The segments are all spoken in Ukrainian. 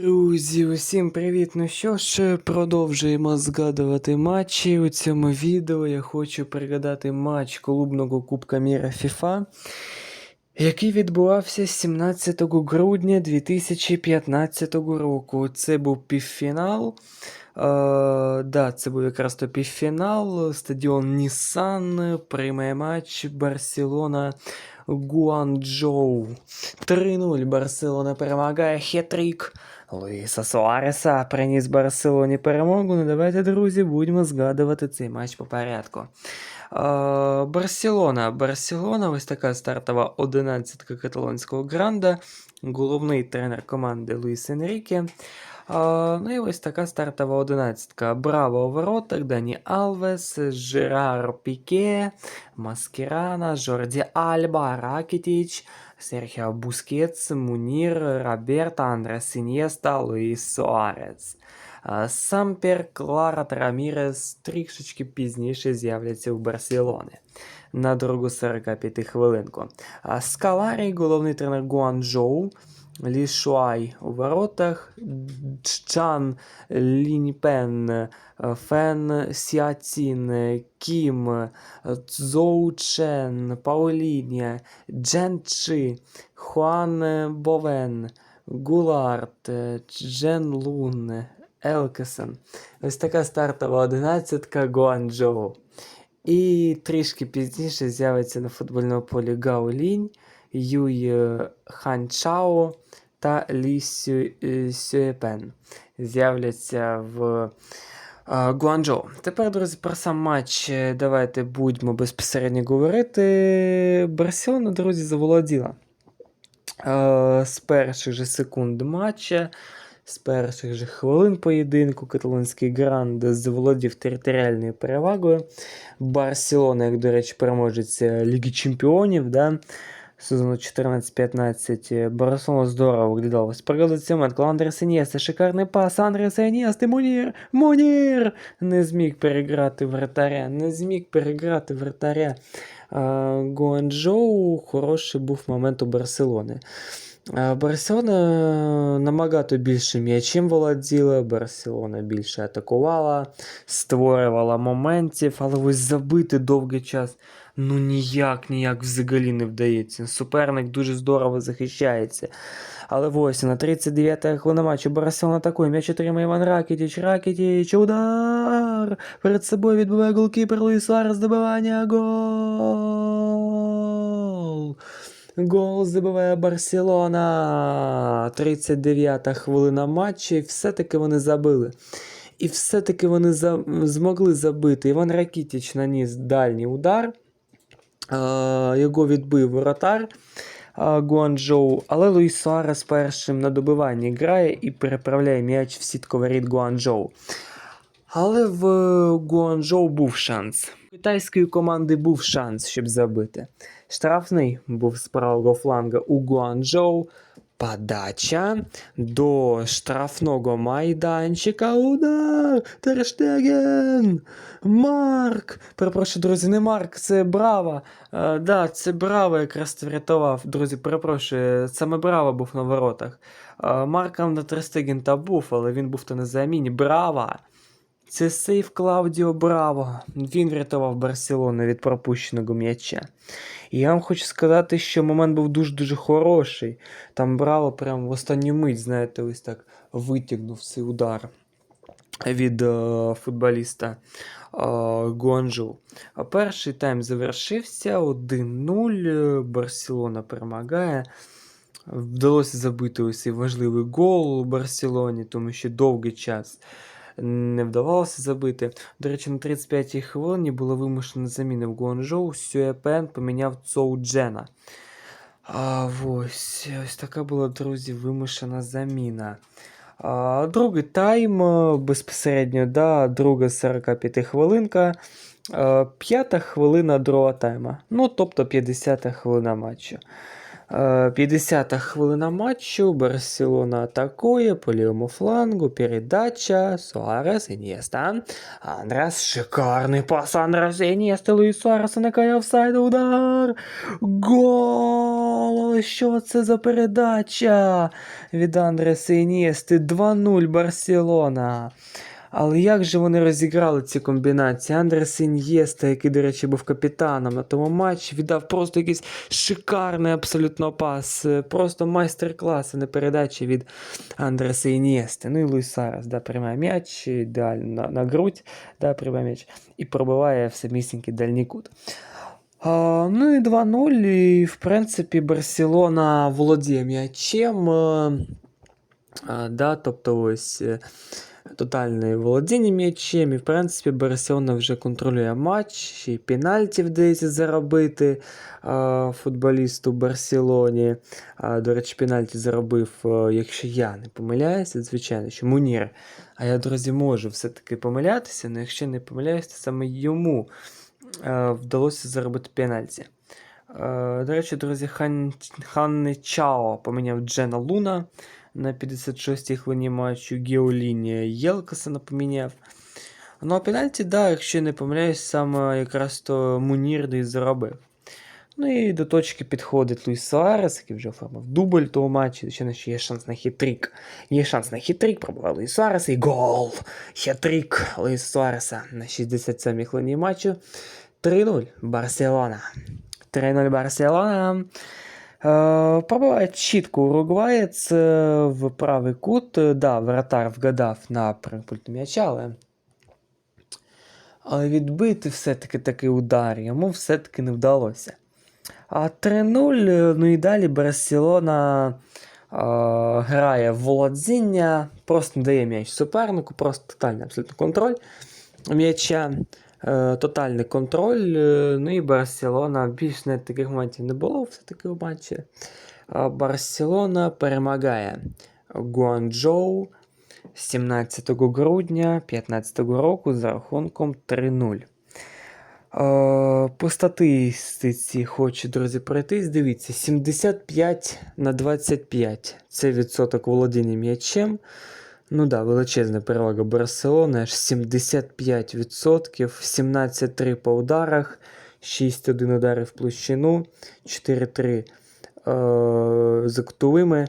Друзі, усім привіт! Ну що ж, продовжуємо згадувати матчі. У цьому відео я хочу пригадати матч клубного Кубка Міра FIFA, який відбувався 17 грудня 2015 року. Це був півфінал. Е, да, це був якраз то півфінал. Стадіон Нісан приймає матч Барселона. Гуанчжоу. 3-0 Барселона перемагає хетрик. Луїса Суареса приніс Барселоні перемогу. Ну давайте, друзі, будемо згадувати цей матч по порядку. Е, Барселона. Барселона, ось така стартова одинадцятка каталонського гранда. Головний тренер команди Луїс Енріке. Ну і ось така стартова одинадцятка. Браво у Дані Алвес, Жерар Піке, Маскерана, Жорді Альба, Ракетіч, Серхіо Бускетс, Мунір, Роберто, Андрес Інєста, Луїс Суарес. Сампер, Клара та Рамірес трішечки пізніше з'являться у Барселони на другу 45 хвилинку. А Скаларі, головний тренер Гуанчжоу, Лі Шуай у воротах, Чан Ліньпен, Фен Сіацін, Кім, Цзоу Чен, Паулінія, Джен Чи, Хуан Бовен, Гулард, Джен Лун, Елкесен. Ось така стартова одинадцятка Гуанчжоу. І трішки пізніше з'явиться на футбольному полі Гао Лінь, Юй е, Хан Чао та Лі е, Сюепен. З'являться в е, Гуанчжоу. Тепер, друзі, про сам матч давайте будьмо безпосередньо говорити. Барселона, друзі, заволоділа. З перших же секунд матча, з перших же хвилин поєдинку каталонський гранд заволодів територіальною перевагою. Барселона, як, до речі, переможець Ліги Чемпіонів, да, сезону 14-15. Барселона здорово приводу цього момент, коли Андрес Інєста, шикарний пас, Андрес Інєсти, Мунір, Мунір! Не зміг переграти вратаря, не зміг переграти вратаря. Гуанчжоу хороший був момент у Барселони. Барселона набагато більше м'ячем володіла, Барселона більше атакувала, створювала моментів, але ось забити довгий час ну ніяк, ніяк взагалі не вдається. Суперник дуже здорово захищається. Але ось на 39-й хвилина матчу Барселона атакує. М'яч отримає Іван Ракетіч. Ракетіч, удар! Перед собою відбиває голкіпер Луїс Суарес, добивання, гол! Гол забиває Барселона. 39-та хвилина матчу, і все-таки вони забили. І все-таки вони за... змогли забити. Іван Ракітіч наніс дальній удар. Е, Його відбив воротар е, Гуанчжоу, але Луїс Суарес першим на добиванні грає і переправляє м'яч в сітку воріт Гуанчжоу. Але в Гуанчжоу був шанс. Китайської команди був шанс, щоб забити. Штрафний був з правого фланга у Гуанчжоу. Подача до штрафного майданчика. Удар! Терштеген! Марк! Перепрошую, друзі, не Марк, це Браво. Е, да, це Браво якраз врятував. Друзі, перепрошую, саме Браво був на воротах. Е, Марк на Терштеген та був, але він був то на заміні. Браво! Це сейф Клаудіо Браво. Він врятував Барселону від пропущеного м'яча. І я вам хочу сказати, що момент був дуже-дуже хороший. Там Браво прямо в останню мить, знаєте, ось так витягнув цей удар від е, футболіста е. А перший тайм завершився 1-0. е, Барселона перемагає. Вдалося забити ось цей важливий гол у Барселоні, тому що довгий час не вдавалося забити. До речі, на 35-й хвилині була вимушена заміна в Гуанчжоу. Сюепен поміняв Цоу Джена. А, ось, ось така була, друзі, вимушена заміна. А, другий тайм е, безпосередньо, да, друга 45 хвилинка. Е, П'ята хвилина другого тайма. Ну, тобто 50-та хвилина матчу. Е, 50-та хвилина матчу. Барселона атакує по лівому флангу. Передача. Суарес, Інєста. Андрес. Шикарний пас Андрес Інєста. Луїс Суарес уникає офсайду. Удар. Гол! що це за передача від Андреса Інєсти 2-0 Барселона. Але як же вони розіграли ці комбінації? Андрес Ін'єста, який, до речі, був капітаном на тому матчі, віддав просто якийсь шикарний абсолютно пас. Просто майстер-клас, а не передачі від Андреса Ін'єсти. Ну і Луїс Сарас да, приймає м'яч, ідеально на, на грудь, да, приймає м'яч і пробиває в самісінький дальній кут. А, ну і 2-0, і в принципі Барселона володіє м'ячем. а, да, тобто ось е, тотальне володіння м'ячем, і в принципі Барселона вже контролює матч, й пенальті вдається заробити а, футболісту Барселоні. А, до речі, пенальті заробив, е, якщо я не помиляюся, звичайно, що Мунір. А я, друзі, можу все-таки помилятися, але якщо не помиляюся, то саме йому е, вдалося заробити пенальті. Е, До речі, друзі, Хан, Ханне Чао поміняв Джена Луна на 56-й хвилині матчу. Геоліні Єлкасена поміняв. Ну, а пенальті, да, якщо не помиляюсь, саме якраз то Мунір і заробив. Ну і до точки підходить Луїс Суарес, який вже оформив дубль того матчу. Ще ще є шанс на хитрик. Є шанс на хитрик, пробував Луїс Суарес і гол! Хитрик Луїс Суареса на 67-й хвилині матчу. 3-0 Барселона. 3-0 Барселона. Е, Пробиває чітко уругваєць е, в правий кут. Е, Да, вратар вгадав на пульту м'яча, але. Але відбити все-таки такий удар йому все-таки не вдалося. А 3-0, е, ну і далі Барселона е, грає в володіння, просто не дає м'яч супернику, просто тотальний абсолютно контроль м'яча. Е, тотальний контроль. е, Ну і Барселона більш не таких моментів не було все-таки в матчі. Барселона перемагає Гуанчжоу 17 грудня 2015 року за рахунком 3-0. Е, По статистиці хочу, друзі, пройтись. Дивіться, 75 на 25. Це відсоток володіння м'ячем. Ну да, величезна перевага Барселони, аж 75%, 17-3 по ударах, 6-1 удари в площину, 4-3 е, за кутовими.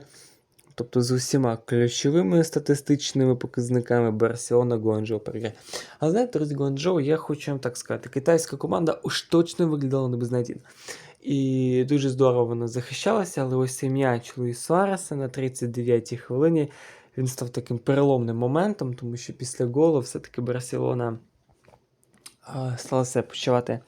Тобто з усіма ключовими статистичними показниками Барселона Гуанчжоу переграє. Але знаєте, друзі, Гуанчжоу, я хочу вам так сказати, китайська команда уж точно виглядала не. І дуже здорово вона захищалася, але ось цей м'яч Луїс Суареса на 39-й хвилині він став таким переломним моментом, тому що після голу все-таки Барселона сталася почувати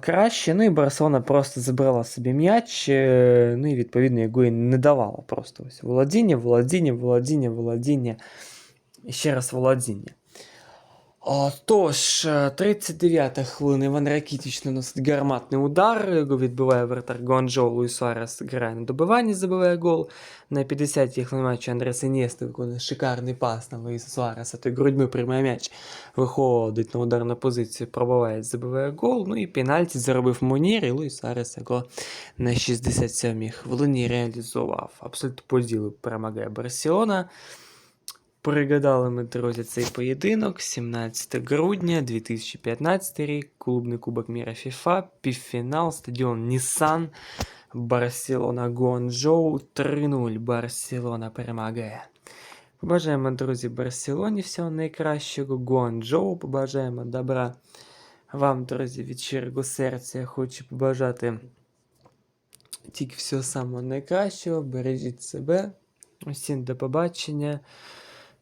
краще. Ну і Барселона просто забрала собі м'яч. е, Ну і відповідно його і не давала. Просто ось володіння, володіння, володіння, володіння. І ще раз володіння. Тож, е, 39-та хвилина Іван Ракітіч наносить гарматний удар, його відбиває вратар Гуанчжоу, Луїс Суарес грає на добиванні, забиває гол. На 50-й хвилині матчу Андрес Інєста виконує шикарний пас на Луїса Суареса, той грудьми приймає м'яч, виходить на ударну позицію, пробиває, забиває гол. Ну і пенальті заробив Монір, і Луїс Суарес його на 67-й хвилині реалізував. Абсолютно по перемагає Барселона. Пригадали ми, друзі, цей поєдинок 17 грудня 2015 рік, клубний кубок міра FIFA, півфінал, стадіон Нісан, Барселона Гуанчжоу 3-0. Барселона перемагає. Побажаємо, друзі, Барселоні всього найкращого, Гуанчжоу, побажаємо добра. Вам, друзі, від щирого серця я хочу побажати тільки всього самого найкращого. Бережіть себе. Усім до побачення.